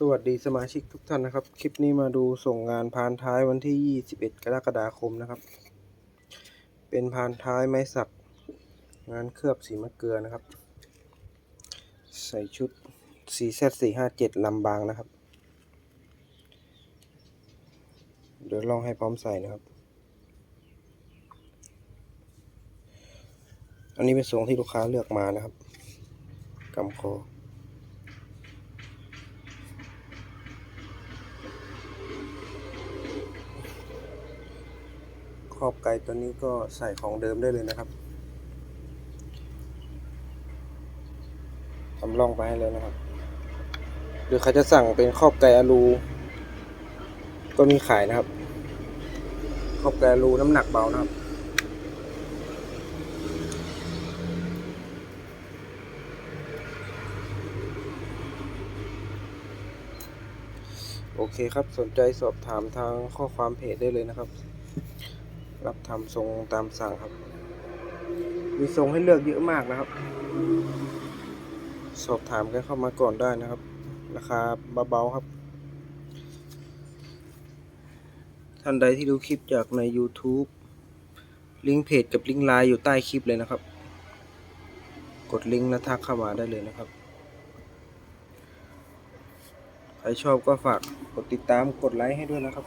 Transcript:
สวัสดีสมาชิกทุกท่านนะครับ คลิปนี้มาดูส่งงานพานท้ายวันที่ 21 กรกฎาคมนะครับ เป็นพานท้ายไม้สัก งานเคลือบสีมะเกลือนะครับ ใส่ชุด 4Z457 ลำบางนะครับ เดี๋ยวลองให้พร้อมใส่นะครับ อันนี้เป็นทรงที่ลูกค้าเลือกมานะครับกำคอ ขอบไก่ตัวนี้ก็ใส่ของเดิมได้เลยนะครับทำร่องไปให้เลยนะครับ หรือเขาจะสั่งเป็นขอบไก่อลูก็มีขายนะครับขอบไก่อลูน้ำหนักเบานะครับโอเคครับ สนใจสอบถามทางข้อความเพจได้เลยนะครับ รับทำทรงตามสั่งครับ มีทรงให้เลือกเยอะมากนะครับ สอบถามกันเข้ามาก่อนได้นะครับ ราคาเบาๆครับ ท่านใดที่ดูคลิปจากใน YouTube ลิงก์เพจกับลิงก์ไลน์อยู่ใต้คลิปเลยนะครับ กดลิงก์แล้วทักเข้ามาได้เลยนะครับ ใครชอบก็ฝากกดติดตามกดไลค์ให้ด้วยนะครับ